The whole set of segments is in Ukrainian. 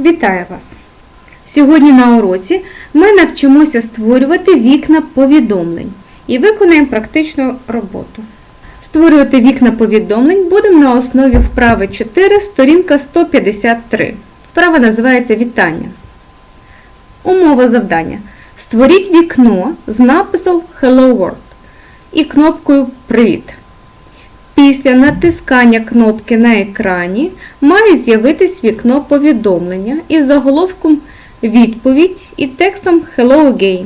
Вітаю вас! Сьогодні на уроці ми навчимося створювати вікна повідомлень і виконаємо практичну роботу. Створювати вікна повідомлень будемо на основі вправи 4, сторінка 153. Вправа називається Вітання. Умова завдання. Створіть вікно з написом Hello World і кнопкою Привіт. Після натискання кнопки на екрані має з'явитись вікно повідомлення із заголовком Відповідь і текстом Hello Again.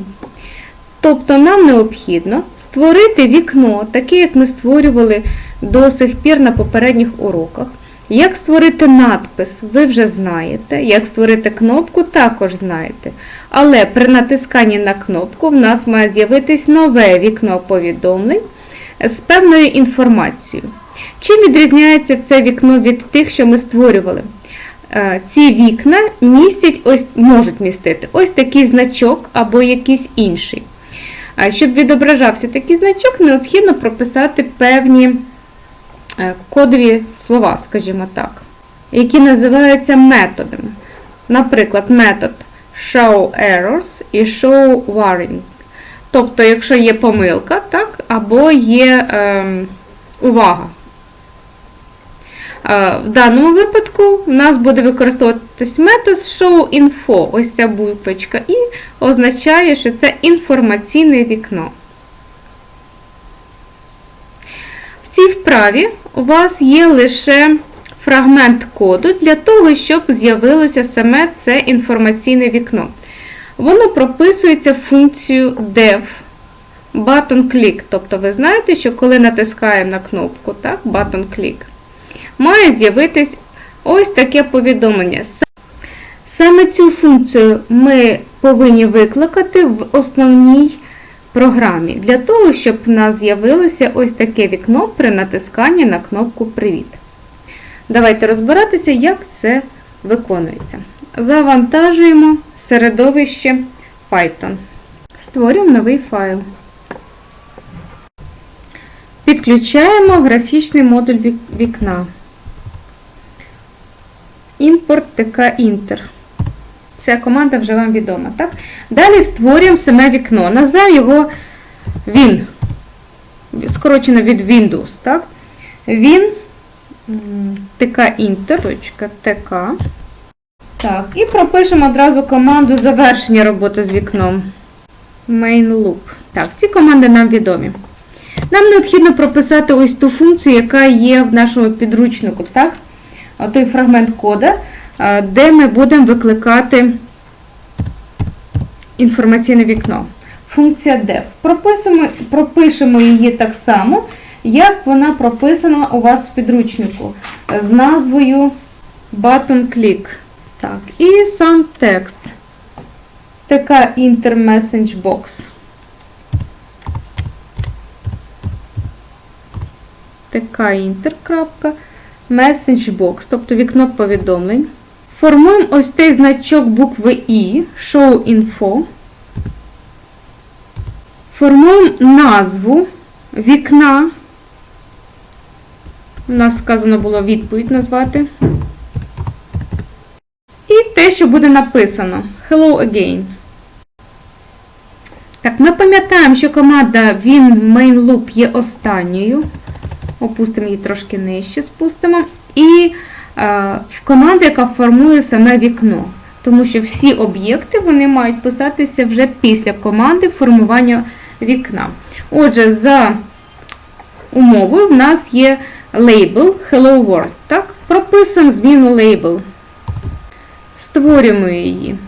Тобто нам необхідно створити вікно, таке, як ми створювали до сих пір на попередніх уроках. Як створити надпис, ви вже знаєте. Як створити кнопку, також знаєте. Але при натисканні на кнопку в нас має з'явитись нове вікно повідомлень з певною інформацією. Чим відрізняється це вікно від тих, що ми створювали? Е, Ці вікна містять ось, можуть містити ось такий значок або якийсь інший. Щоб відображався такий значок, необхідно прописати певні е, кодові слова, скажімо так, які називаються методами. Наприклад, метод show errors і show warning. Тобто, якщо є помилка, так, або є ем, увага. Е, В даному випадку в нас буде використовуватись метод showInfo, ось ця буквочка, і означає, що це інформаційне вікно. В цій вправі у вас є лише фрагмент коду для того, щоб з'явилося саме це інформаційне вікно. Воно прописується функцією dev button click. Тобто ви знаєте, що коли натискаємо на кнопку так, button click, має з'явитись ось таке повідомлення. Саме цю функцію ми повинні викликати в основній програмі, для того, щоб в нас з'явилося ось таке вікно при натисканні на кнопку Привіт. Давайте розбиратися, як це виконується. Завантажуємо середовище Python. Створюємо новий файл. Підключаємо графічний модуль вікна. Import tk Inter. Ця команда вже вам відома. Так? Далі створюємо саме вікно. Назвемо його Win. Скорочено від Windows. Так? Win м, Так, і пропишемо одразу команду завершення роботи з вікном. Main loop. Так, ці команди нам відомі. Нам необхідно прописати ось ту функцію, яка є в нашому підручнику, так? Той фрагмент кода, де ми будемо викликати інформаційне вікно. Функція def. Прописуємо, пропишемо її так само, як вона прописана у вас в підручнику з назвою button click. Так, і сам текст. Така Inter-Message Box. Така Inter. Message Box, тобто вікно повідомлень. Формуємо ось цей значок букви І, Show Info. Формуємо назву вікна. У нас сказано було відповідь назвати. Що буде написано Hello again. Так, ми пам'ятаємо, що команда Win Main Loop є останньою. Опустимо її трошки нижче, спустимо. І е, команда, яка формує саме вікно. Тому що всі об'єкти вони мають писатися вже після команди формування вікна. Отже, за умовою в нас є лейбл Hello World. Так? Прописуємо зміну лейбл. Створюємо її.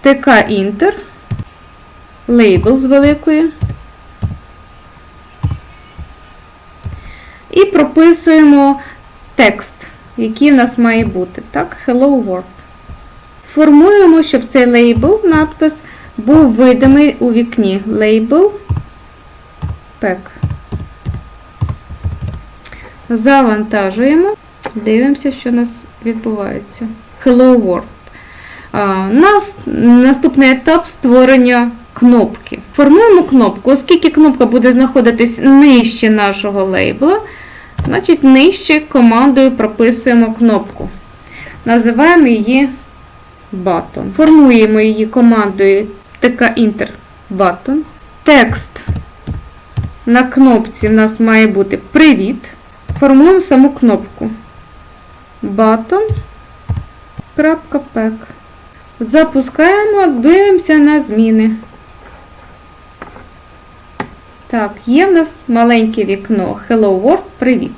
ТК Інтер. Лейбл з великої. І прописуємо текст, який в нас має бути. Так, Hello World. Формуємо, щоб цей лейбл, надпис, був видимий у вікні. Лейбл пек. Завантажуємо. Дивимося, що у нас відбувається. Hello World. Нас, наступний етап створення кнопки. Формуємо кнопку, оскільки кнопка буде знаходитись нижче нашого лейбла, значить нижче командою прописуємо кнопку. Називаємо її button. Формуємо її командою tk-enter button. Текст на кнопці в нас має бути Привіт. Формуємо саму кнопку. Button.pack. Запускаємо, дивимося на зміни. Так, є в нас маленьке вікно Hello World, привіт.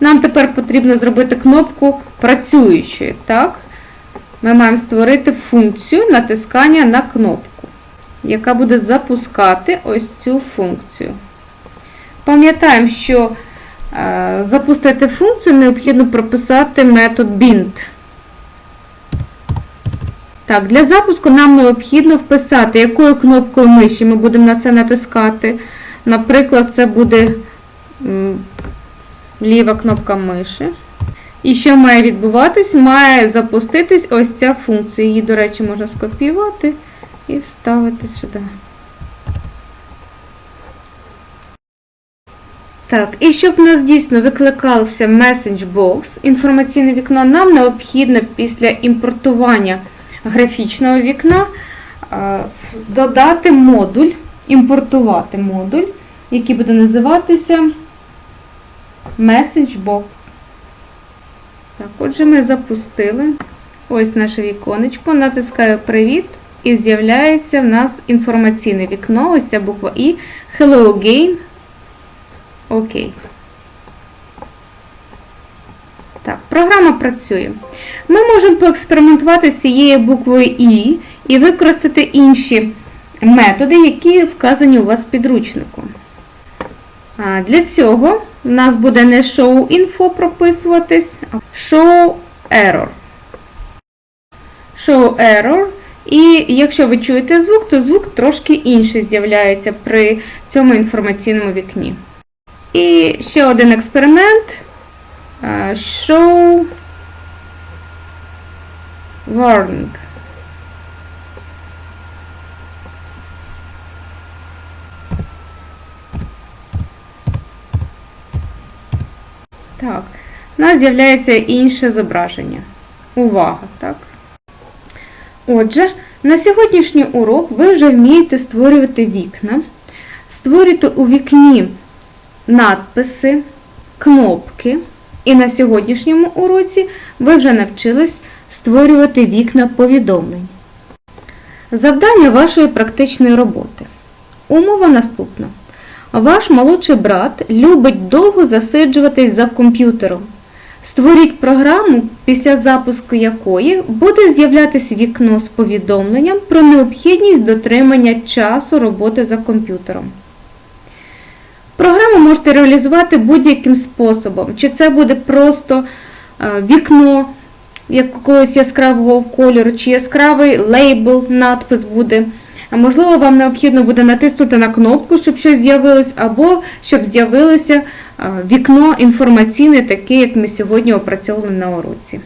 Нам тепер потрібно зробити кнопку працюючою. Так? Ми маємо створити функцію натискання на кнопку, яка буде запускати ось цю функцію. Пам'ятаємо, що е, запустити функцію необхідно прописати метод bind. Так, для запуску нам необхідно вписати, якою кнопкою миші ми будемо на це натискати. Наприклад, це буде ліва кнопка миші. І що має відбуватись? Має запуститись ось ця функція. Її, до речі, можна скопіювати і вставити сюди. Так, і щоб нас дійсно викликався Message Box, інформаційне вікно, нам необхідно після імпортування графічного вікна е, додати модуль, імпортувати модуль, який буде називатися Message Box. Так, отже, ми запустили ось наше віконечко, натискаю Привіт, і з'являється в нас інформаційне вікно, ось ця буква І, Hello Again. Окей. Так, програма працює. Ми можемо поекспериментувати з цією буквою І і використати інші методи, які вказані у вас в підручнику. Для цього в нас буде не show info прописуватись, а show error. Show error. І якщо ви чуєте звук, то звук трошки інший з'являється при цьому інформаційному вікні. І ще один експеримент. Show warning. Так, у нас з'являється інше зображення. Увага, так? Отже, на сьогоднішній урок ви вже вмієте створювати вікна, створюєте у вікні надписи, кнопки. І на сьогоднішньому уроці ви вже навчились створювати вікна повідомлень. Завдання вашої практичної роботи. Умова наступна. Ваш молодший брат любить довго засиджуватись за комп'ютером. Створіть програму, після запуску якої буде з'являтися вікно з повідомленням про необхідність дотримання часу роботи за комп'ютером. Програму можете реалізувати будь-яким способом. Чи це буде просто е, вікно якогось яскравого кольору, чи яскравий лейбл, надпис буде. А можливо, вам необхідно буде натиснути на кнопку, щоб щось з'явилось, або щоб з'явилося вікно інформаційне, таке, як ми сьогодні опрацьовували на уроці.